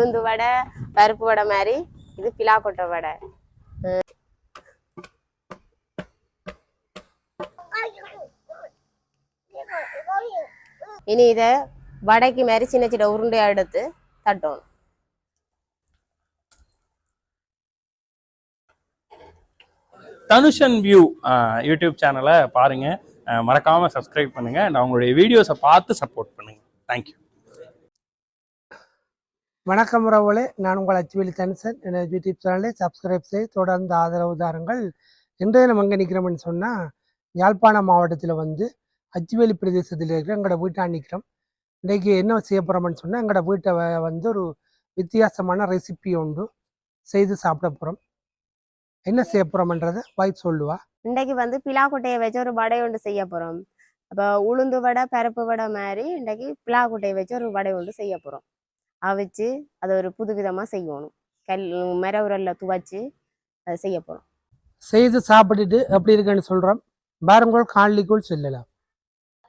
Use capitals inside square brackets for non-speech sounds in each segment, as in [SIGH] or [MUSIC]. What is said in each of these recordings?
உளுந்து வடை பருப்பு வடை மாதிரி. இது பிலா கொட்டை வடை. இனி இதை வடைக்கு மாதிரி சின்ன சின்ன உருண்டையா எடுத்து தட்டணும். தனுஷன் வியூ யூடியூப் சேனலை பாருங்க. மறக்காமல் மறக்காம சப்ஸ்கிரைப் பண்ணுங்க. நான் அவங்களுடைய வீடியோஸை பார்த்து சப்போர்ட் பண்ணுங்க. தேங்க்யூ வணக்கம் உறவுகளே. நான் உங்கள் அச்சுவேலி தனுசன். எனது யூடியூப் சேனலை சப்ஸ்கிரைப் செய்து தொடர்ந்து ஆதரவு தாருங்கள். இன்றைய நம்ம எங்கே நிற்கிறோம்னு சொன்னால் யாழ்ப்பாணம் மாவட்டத்தில் வந்து அச்சுவேலி பிரதேசத்தில் இருக்கிற எங்களோட வீட்டாக நிற்கிறோம் இன்றைக்கு என்ன செய்ய போகிறோம்னு சொன்னால் எங்களோட வீட்டை வந்து ஒரு வித்தியாசமான ரெசிபி ஒன்று செய்து சாப்பிட போகிறோம் என்ன செய்ய போகிறோம்ன்றதை வைப் சொல்லுவா. இன்றைக்கு வந்து பிலாக்குட்டையை வச்சு ஒரு வடை ஒன்று செய்ய போகிறோம் அப்போ உளுந்து வடை பருப்பு வடை மாதிரி இன்றைக்கு பிலாக்குட்டையை வச்சு ஒரு வடை ஒன்று செய்ய போகிறோம் அவிச்சு அதை ஒரு புது விதமா செய்யணும். கல் மர உரல்ல துவைச்சு அதை செய்ய போறோம். செய்து சாப்பிட்டுட்டு எப்படி இருக்குன்னு சொல்கிறோம் பாருங்கள் காணொலிக்குள் செல்லலாம்.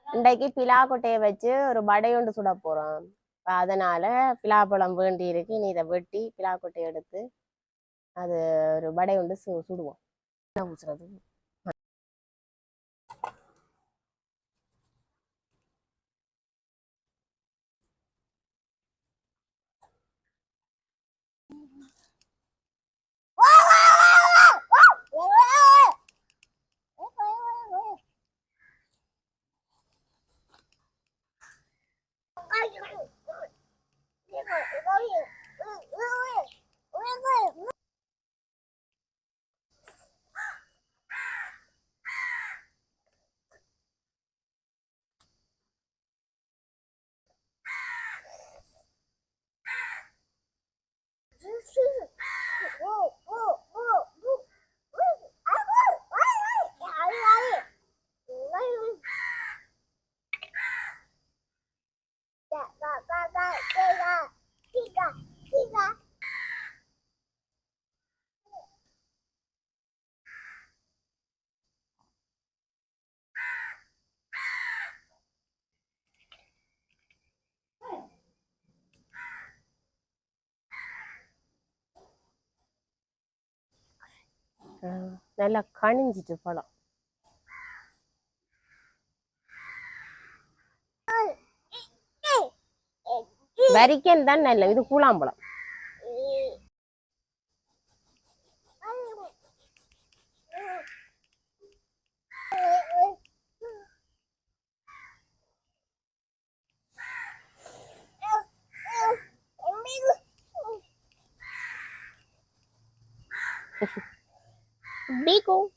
இன்றைக்கு பிலாக்கொட்டையை வச்சு ஒரு வடை ஒன்று சுட போறோம். அப்ப அதனால பிலாப்பழம் வேண்டி இருக்கு. நீ இதை வெட்டி பிலாக்கொட்டையை எடுத்து அது ஒரு வடை ஒன்று சு சுடுவோம். என்ன ஊசுறது? நல்லா கணிஞ்சிட்டு பழம் வரிக்கன் தான் நல்ல இது கூழாம்பழம் Thank [LAUGHS] you. Beagle.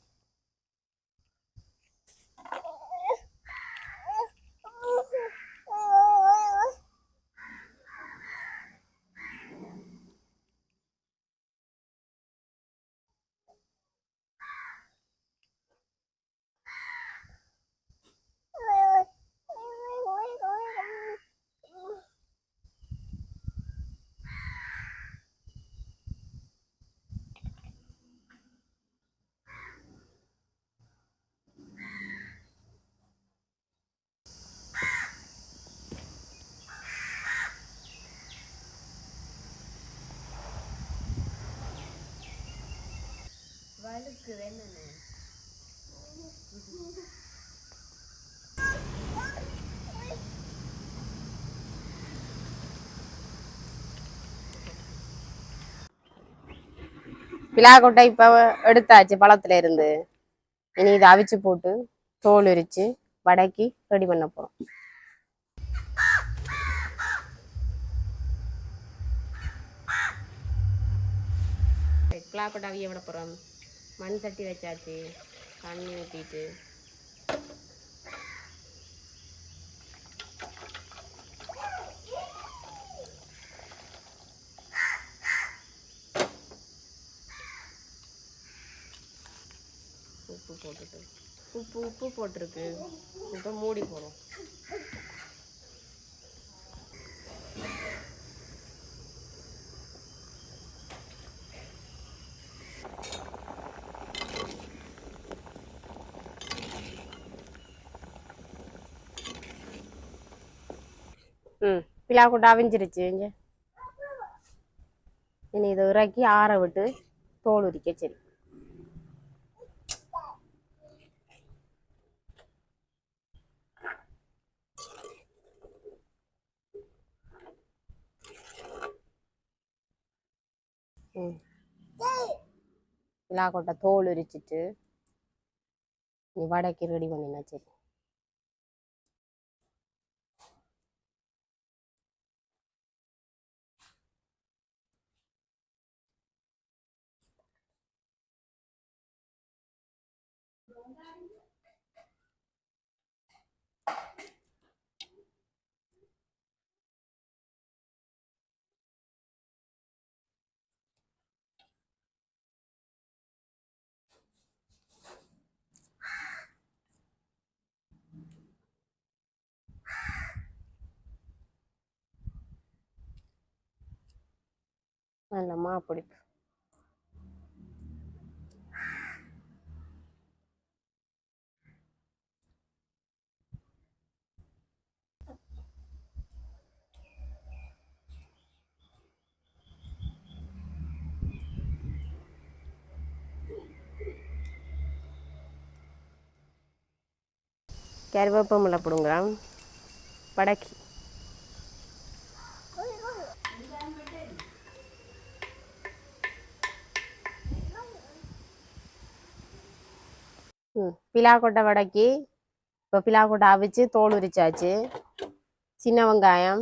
என்னன்னு பிலாக்கொட்டை இப்போ எடுத்தாச்சு பழத்துல இருந்து. இனி இதை அவிச்சு போட்டு தோல் உரிச்சு வடக்கி ரெடி பண்ண போறோம். பிலாக்கொட்டை அவிய விட போறோம். மண் சட்டி வச்சாச்சு தண்ணி ஊற்றிட்டு உப்பு போட்டுட்டு. உப்பு உப்பு போட்டிருக்கு. இப்போ மூடி போடும் ம் பிலா கூட அவிஞ்சிருச்சு இங்க. இனி இதை இறக்கி ஆற விட்டு தோல் உரிக்க சரி. ம். கொட்டை தோல் உரிச்சிட்டு நீ வடைக்கு ரெடி பண்ணினா சரி. நல்ல பிடிப்பு கருவேப்பமில்லை பிடுங்குறான் படக்கி பிலாக்கொட்டை வடக்கி இப்போ பிலாக்கொட்டை அவிச்சு தோல் உரிச்சாச்சு. சின்ன வெங்காயம்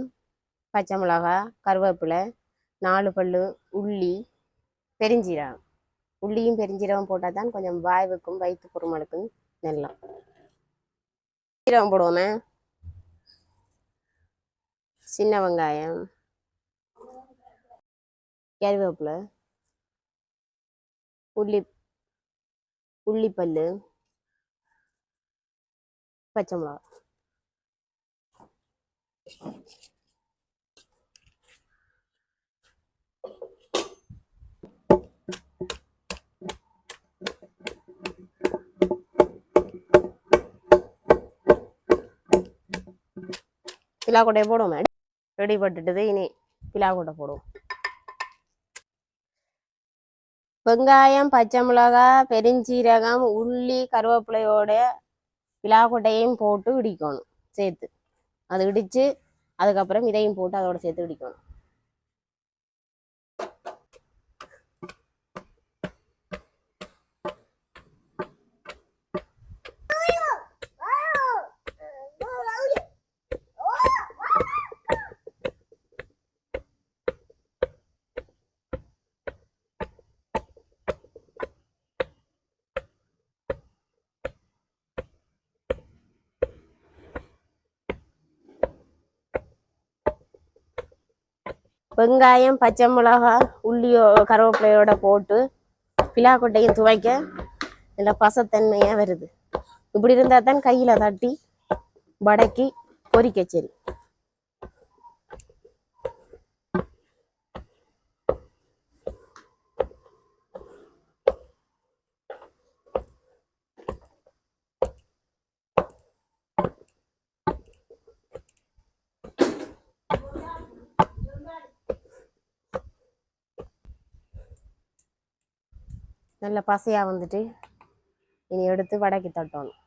பச்சை மிளகா கருவேப்பிலை நாலு பல் உள்ளி பெருஞ்சீரகம். உள்ளியும் பெருஞ்சீரகம் போட்டால் தான் கொஞ்சம் வாய்வுக்கும் வயிற்று பொறுமலுக்கும் நல்லா. சீரகம் போடுவோமே. சின்ன வெங்காயம் கருவேப்பிலை உள்ளி உள்ளிப்பல்லு பச்சை மிளகா பிலாக்கொட்டையை போடுவோமே. ரெடி பட்டுட்டது இனி பிலாக்கொட்டை போடுவோம். வெங்காயம் பச்சை மிளகா பெருஞ்சீரகம் உள்ளி கருவேப்பிலையோட பிலாக்கொட்டையும் போட்டு இடிக்கணும் சேர்த்து. அது இடித்து அதுக்கப்புறம் இதையும் போட்டு அதோட சேர்த்து இடிக்கணும். வெங்காயம் பச்சை மிளகா உள்ளியோ கருவேப்பிலையோட போட்டு பிலாக்கொட்டையும் துவைக்க நல்லா பசத்தன்மையாக வருது. இப்படி இருந்தால் தான் கையில் தட்டி வடக்கி பொறிக்க சரி. நல்ல பசையாக வந்துட்டு இனி எடுத்து வடக்கி தட்டணும்.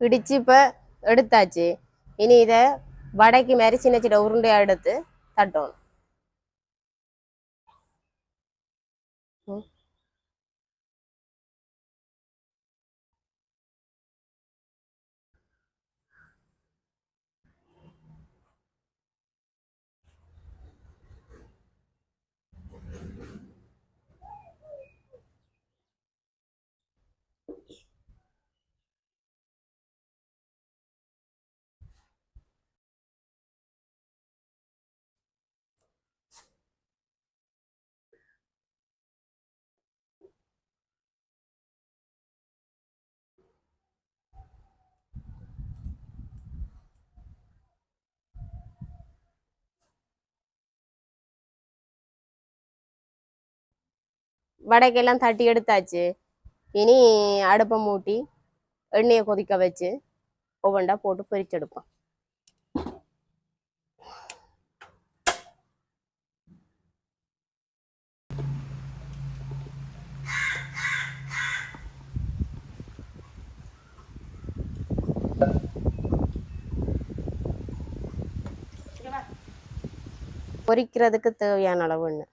பிடிச்சு இப்போ எடுத்தாச்சு. இனி இதை வடைக்கு மாதிரி சின்ன சின்ன உருண்டையாக எடுத்து தட்டணும். வடைக்கெல்லாம் தட்டி எடுத்தாச்சு. இனி அடுப்பை மூட்டி எண்ணெயை கொதிக்க வச்சு ஒவ்வொன்றா போட்டு பிரிச்செடுப்போம் பொரிக்கிறதுக்கு தேவையான அளவு ஒன்று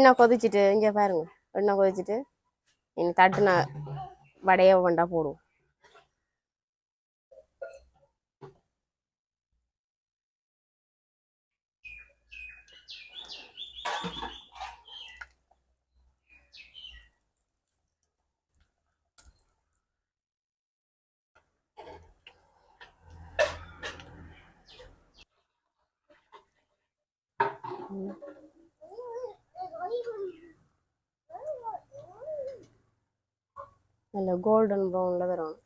எண்ணெய் கொதிச்சிட்டு இங்கே பாருங்க எண்ணெய் கொதிச்சிட்டு இனி தட்டுன வடையை ஒவ்வொன்றா போடுவோம் நல்ல கோல்டன் ப்ரௌனில் வரும்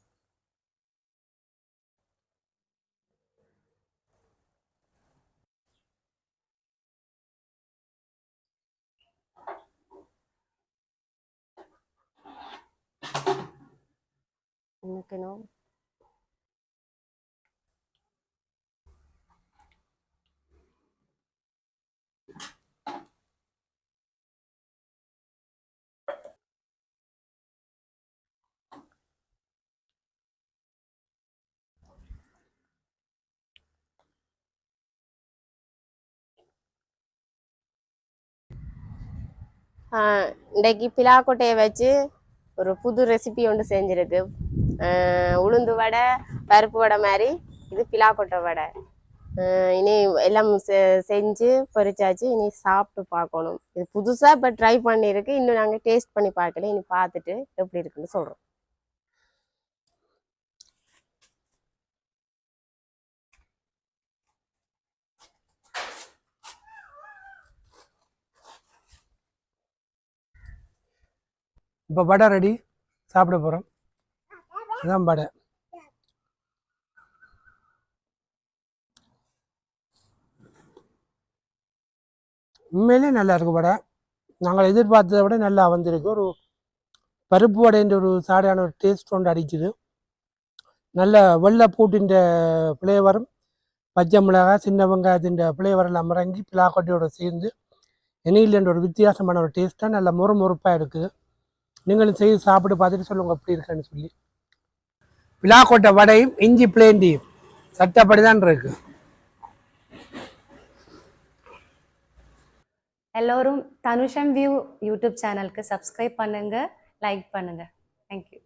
இன்றைக்கு பிலாக்கொட்டையை வச்சு ஒரு புது ரெசிபி ஒன்று செஞ்சுருக்கு. உளுந்து வடை பருப்பு வடை மாதிரி. இது பிலாக்கொட்டை வடை. இனி எல்லாம் செ- செஞ்சு பொரிச்சாச்சு. இனி சாப்பிட்டு பார்க்கணும். இது புதுசாக இப்போ ட்ரை பண்ணியிருக்கு. இன்னும் நாங்கள் டேஸ்ட் பண்ணி பார்க்கல. இனி பார்த்துட்டு எப்படி இருக்குன்னு சொல்கிறோம் இப்போ வடை ரெடி சாப்பிட போகிறோம் அதுதான் வடை உண்மையிலே நல்லா இருக்கும் வடை நாங்கள் எதிர்பார்த்ததை விட நல்லா வந்திருக்கு. ஒரு பருப்பு வடைன்ற ஒரு சாடையான ஒரு டேஸ்ட் ஒன்று அடிக்குது. நல்ல வெள்ளை பூட்டின் ஃப்ளேவரும் பச்சை மிளகாய் சின்ன வெங்காயத்தின் ஃப்ளேவரெல்லாம் மறங்கி பிளாக்கொட்டியோட சேர்ந்து எண்ணெயிலேன்ற ஒரு வித்தியாசமான ஒரு டேஸ்ட்டாக நல்ல முறுமுறுப்பாக இருக்குது. நீங்களும் செய்து சாப்பிட்டு பார்த்துட்டு சொல்லுங்க எப்படி இருக்கேன்னு சொல்லி. விழாக்கோட்டை வடையும் இஞ்சி பிளேண்டியும் சட்டப்படி தான் இருக்கு. எல்லோரும் தனுஷம் வியூ யூடியூப் சேனலுக்கு சப்ஸ்கிரைப் பண்ணுங்க லைக் பண்ணுங்க. Thank you